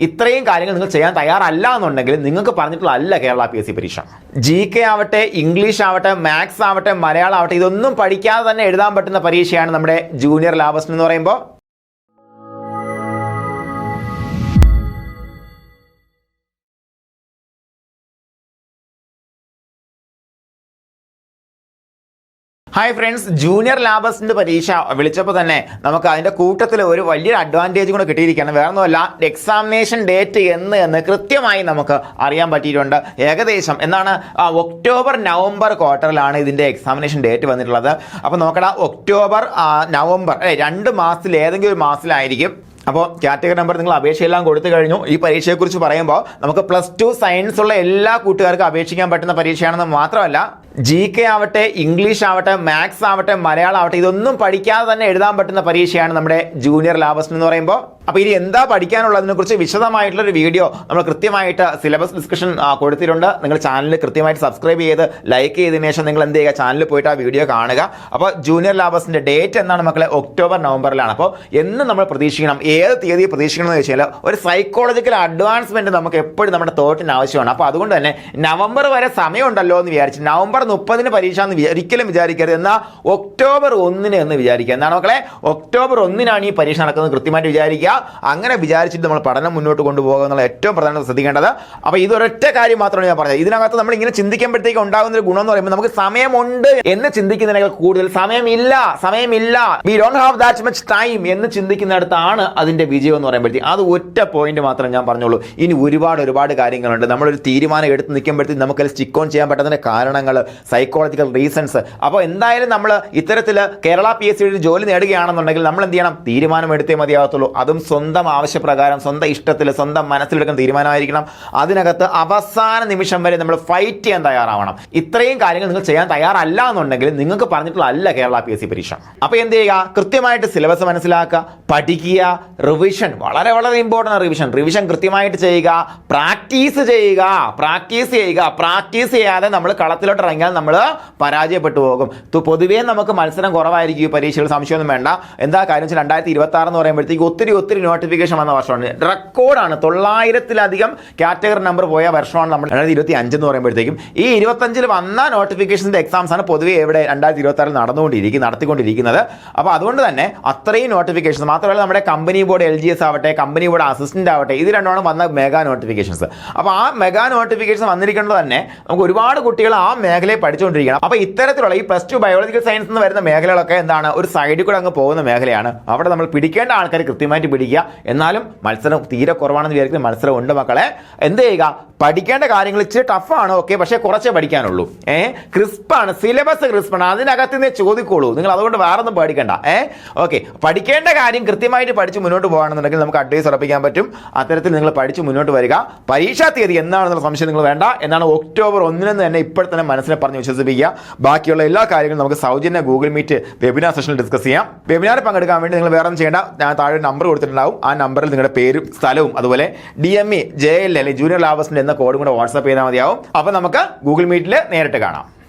ഇത്രയും കാര്യങ്ങൾ നിങ്ങൾ ചെയ്യാൻ തയ്യാറല്ല എന്നുണ്ടെങ്കിൽ നിങ്ങൾക്ക് പറഞ്ഞിട്ടുള്ള അല്ല കേരള പി എസ് സി പരീക്ഷ. ജി കെ ആവട്ടെ ഇംഗ്ലീഷ് ആവട്ടെ മാത്സ് ആവട്ടെ മലയാളം ആവട്ടെ ഇതൊന്നും പഠിക്കാതെ തന്നെ എഴുതാൻ പറ്റുന്ന പരീക്ഷയാണ് നമ്മുടെ ജൂനിയർ ലാബസ്റ്റ് എന്ന് പറയുമ്പോൾ ഹായ് ഫ്രണ്ട്സ് ജൂനിയർ ലാബസിന്റെ പരീക്ഷ വിളിച്ചപ്പോൾ തന്നെ നമുക്ക് അതിന്റെ കൂട്ടത്തിൽ ഒരു വലിയൊരു അഡ്വാന്റേജ് കൂടെ കിട്ടിയിരിക്കുകയാണ്. വേറെ ഒന്നുമല്ല എക്സാമിനേഷൻ ഡേറ്റ് എന്ന് എന്ന് കൃത്യമായി നമുക്ക് അറിയാൻ പറ്റിയിട്ടുണ്ട്. ഏകദേശം എന്നാണ് ഒക്ടോബർ നവംബർ ക്വാർട്ടറിലാണ് ഇതിന്റെ എക്സാമിനേഷൻ ഡേറ്റ് വന്നിട്ടുള്ളത്. അപ്പോൾ നോക്കടാ ഒക്ടോബർ നവംബർ അല്ലെ രണ്ട് മാസത്തിൽ ഏതെങ്കിലും ഒരു മാസത്തിലായിരിക്കും. അപ്പോൾ കാറ്റഗറി നമ്പർ നിങ്ങൾ അപേക്ഷയെല്ലാം കൊടുത്തു കഴിഞ്ഞു. ഈ പരീക്ഷയെക്കുറിച്ച് പറയുമ്പോൾ നമുക്ക് പ്ലസ് ടു സയൻസ് ഉള്ള എല്ലാ കൂട്ടുകാർക്കും അപേക്ഷിക്കാൻ പറ്റുന്ന പരീക്ഷയാണെന്ന് മാത്രമല്ല ജി കെ ആവട്ടെ ഇംഗ്ലീഷ് ആവട്ടെ മാത്സ് ആവട്ടെ മലയാളം ആവട്ടെ ഇതൊന്നും പഠിക്കാതെ തന്നെ എഴുതാൻ പറ്റുന്ന പരീക്ഷയാണ് നമ്മുടെ ജൂനിയർ ലാബസ്റ്റ് എന്ന് പറയുമ്പോൾ അപ്പോൾ ഇനി എന്താ പഠിക്കാനുള്ളതിനെ കുറിച്ച് വിശദമായിട്ടുള്ള ഒരു വീഡിയോ നമ്മൾ കൃത്യമായിട്ട് സിലബസ് ഡിസ്കഷൻ കൊടുത്തിട്ടുണ്ട്. നിങ്ങൾ ചാനൽ കൃത്യമായിട്ട് സബ്സ്ക്രൈബ് ചെയ്ത് ലൈക്ക് ചെയ്തതിനു ശേഷം നിങ്ങൾ എന്ത് ചെയ്യുക? ചാനലിൽ പോയിട്ട് ആ വീഡിയോ കാണുക. അപ്പോൾ ജൂനിയർ ലാബസിന്റെ ഡേറ്റ് എന്നാണ് മക്കളെ? ഒക്ടോബർ നവംബറിലാണ് അപ്പോൾ എന്ന് നമ്മൾ പ്രതീക്ഷിക്കണം. ഏത് തീയതി പ്രതീക്ഷിക്കണം എന്ന് വെച്ചാൽ ഒരു സൈക്കോളജിക്കൽ അഡ്വാൻസ്മെന്റ് നമുക്ക് എപ്പോഴും നമ്മുടെ തോട്ടിന് ആവശ്യമാണ്. അപ്പോൾ അതുകൊണ്ട് തന്നെ നവംബർ വരെ സമയമുണ്ടല്ലോ എന്ന് വിചാരിച്ച് നവംബർ മുപ്പതിന് പരീക്ഷ എന്ന് ഒരിക്കലും വിചാരിക്കരുത്. എന്നാൽ ഒക്ടോബർ ഒന്നിന് എന്ന് വിചാരിക്കുക. എന്താണ് മക്കളെ ഒക്ടോബർ ഒന്നിനാണ് ഈ പരീക്ഷ നടക്കുന്നത് കൃത്യമായിട്ട് വിചാരിക്കുക. അങ്ങനെ വിചാരിച്ചിട്ട് നമ്മൾ പഠനം മുന്നോട്ട് കൊണ്ടുപോകുക എന്നുള്ള ഏറ്റവും പ്രധാനപ്പെട്ട ശ്രദ്ധിക്കേണ്ടത്. അപ്പോൾ ഇതൊരൊറ്റ കാര്യം മാത്രമാണ് ഞാൻ പറഞ്ഞത്. ഇതിനകത്ത് നമ്മൾ ഇങ്ങനെ ചിന്തിക്കുമ്പോഴത്തേക്ക് ഉണ്ടാകുന്ന ഒരു ഗുണം എന്ന് പറയുമ്പോൾ നമുക്ക് സമയമുണ്ട് എന്ന് ചിന്തിക്കുന്നതിനേക്കാൾ കൂടുതൽ സമയമില്ല സമയമില്ല. We don't have that much time എന്ന് ചിന്തിക്കുന്നിടത്താണ് അതിന്റെ വിജയം എന്ന് പറയുമ്പോഴത്തേക്ക്. അത് ഒറ്റ പോയിന്റ് മാത്രം ഞാൻ പറഞ്ഞോളൂ ഇനി ഒരുപാട് ഒരുപാട് കാര്യങ്ങളുണ്ട്. നമ്മളൊരു തീരുമാനം എടുത്ത് നിൽക്കുമ്പോഴത്തേക്ക് നമുക്കത് സ്റ്റിക്ക് ഓൺ ചെയ്യാൻ പറ്റാത്തതിന്റെ കാരണങ്ങൾ സൈക്കോളജിക്കൽ റീസൺസ് അപ്പോൾ എന്തായാലും നമ്മൾ ഇത്തരത്തിൽ കേരള പി എസ് സിയുടെ ജോലി നേടുകയാണെന്നുണ്ടെങ്കിൽ നമ്മൾ എന്ത് ചെയ്യണം? തീരുമാനം എടുത്തേ മതിയാകത്തുള്ളൂ അതും സ്വന്തം ആവശ്യപ്രകാരം സ്വന്തം ഇഷ്ടത്തിൽ സ്വന്തം മനസ്സിലെടുക്കുന്ന തീരുമാനമായിരിക്കണം. അതിനകത്ത് അവസാന നിമിഷം വരെ നമ്മൾ ഫൈറ്റ് ചെയ്യാൻ തയ്യാറാവണം. ഇത്രയും കാര്യങ്ങൾ നിങ്ങൾ ചെയ്യാൻ തയ്യാറല്ല എന്നുണ്ടെങ്കിൽ നിങ്ങൾക്ക് പറഞ്ഞിട്ടുള്ള അല്ല കേരള പി എസ് സി പരീക്ഷ. അപ്പോൾ എന്ത് ചെയ്യുക? കൃത്യമായിട്ട് സിലബസ് മനസ്സിലാക്കുക പഠിക്കുക റിവിഷൻ വളരെ വളരെ ഇമ്പോർട്ടന്റ് റിവിഷൻ റിവിഷൻ കൃത്യമായിട്ട് ചെയ്യുക പ്രാക്ടീസ് ചെയ്യുക പ്രാക്ടീസ് ചെയ്യുക. പ്രാക്ടീസ് ചെയ്യാതെ നമ്മൾ കളത്തിലോട്ട് ഇറങ്ങിയാൽ നമ്മൾ പരാജയപ്പെട്ടു പോകും. പൊതുവേ നമുക്ക് മത്സരം കുറവായിരിക്കും ഈ പരീക്ഷകൾ. സംശയമൊന്നും വേണ്ട. എന്താ കാര്യം വെച്ചാൽ രണ്ടായിരത്തി ഇരുപത്തി ആറ് എന്ന് പറയുമ്പോഴത്തേക്ക് ഒത്തിരി ഒത്തിരി നോട്ടിഫിക്കേഷൻ വന്ന വർഷമാണ്. റെക്കോർഡാണ് തൊള്ളായിരത്തിലധികം കാറ്റഗറി നമ്പർ പോയ വർഷമാണ് നമ്മൾ രണ്ടായിരത്തി ഇരുപത്തി അഞ്ച് എന്ന് പറയുമ്പോഴത്തേക്കും. ഈ ഇരുപത്തഞ്ചിൽ വന്ന നോട്ടിഫിക്കേഷന്റെ എക്സാംസ് ആണ് പൊതുവേ എവിടെ രണ്ടായിരത്തി ഇരുപത്തി ആറിൽ നടന്നുകൊണ്ടിരിക്കും നടത്തിക്കൊണ്ടിരിക്കുന്നത്. അപ്പോൾ അതുകൊണ്ട് തന്നെ അത്രയും നോട്ടിഫിക്കേഷൻസ് മാത്രമല്ല നമ്മുടെ company board L G S ആവട്ടെ കമ്പനി ബോർഡ് അസിസ്റ്റന്റ് ആവട്ടെ ഇത് രണ്ടുമാണ് വന്ന മെഗാ നോട്ടിഫിക്കേഷൻസ് അപ്പോൾ ആ മെഗാ നോട്ടിഫിക്കേഷൻ വന്നിരിക്കുന്നത് തന്നെ നമുക്ക് ഒരുപാട് കുട്ടികൾ ആ മേഖലയെ പഠിച്ചുകൊണ്ടിരിക്കണം അപ്പോൾ ഇത്തരത്തിലുള്ള ഈ പ്ലസ് ടു ബയോളജിക്കൽ സയൻസ് എന്ന് വരുന്ന മേഖലകളൊക്കെ എന്താണ് ഒരു സൈഡിൽ കൂടെ അങ്ങ് പോകുന്ന മേഖലയാണ്. അവിടെ നമ്മൾ പിടിക്കേണ്ട ആൾക്കാർ കൃത്യമായിട്ട് പിടിക്കുക. എന്നാലും മത്സരം തീരെ കുറവാണെന്ന് വിചാരിക്കുന്ന മത്സരം ഉണ്ട് മക്കളെ. എന്ത് ചെയ്യുക? പഠിക്കേണ്ട കാര്യങ്ങൾ ഇച്ചിരി ടഫാണ് ഓക്കെ പക്ഷേ കുറച്ചേ പഠിക്കാനുള്ളൂ. ഏ? ക്രിസ്പാണ് സിലബസ് ക്രിസ്പാണ് അതിനകത്ത് നിന്നേ ചോദിക്കുള്ളൂ. നിങ്ങൾ അതുകൊണ്ട് വേറെ ഒന്നും പേടിക്കണ്ട. ഏ? ഓക്കെ പഠിക്കേണ്ട കാര്യം കൃത്യമായിട്ട് പഠിച്ച് മുന്നോട്ട് പോകുകയാണെന്നുണ്ടെങ്കിൽ നമുക്ക് അഡ്വൈസ് ഉറപ്പിക്കാൻ പറ്റും. അത്തരത്തിൽ നിങ്ങൾ പഠിച്ച് മുന്നോട്ട് വരിക. പരീക്ഷാ തീയതി എന്താണെന്നുള്ള സംശയം നിങ്ങൾ വേണ്ട. എന്നാണ് ഒക്ടോബർ ഒന്നിനെന്ന് തന്നെ ഇപ്പോൾ തന്നെ മനസ്സിനെ പറഞ്ഞ് വിശ്വസിപ്പിക്കുക. ബാക്കിയുള്ള എല്ലാ കാര്യങ്ങളും നമുക്ക് സൗജന്യ ഗൂഗിൾ മീറ്റ് വെബിനാർ സെഷനിൽ ഡിസ്കസ് ചെയ്യാം. വെബിനാർ പങ്കെടുക്കാൻ വേണ്ടി നിങ്ങൾ വേറെ ചെയ്യേണ്ട. ഞാൻ താഴെ നമ്പർ കൊടുത്തിട്ടുണ്ടാവും. ആ നമ്പറിൽ നിങ്ങളുടെ പേരും സ്ഥലവും അതുപോലെ D M E J L അല്ലെങ്കിൽ ജൂനിയർ ലാബസിന്റെ എന്ന കോഡും കൂടെ വാട്സാപ്പ് ചെയ്താൽ മതിയാവും. അപ്പോൾ നമുക്ക് ഗൂഗിൾ മീറ്റിൽ നേരിട്ട് കാണാം.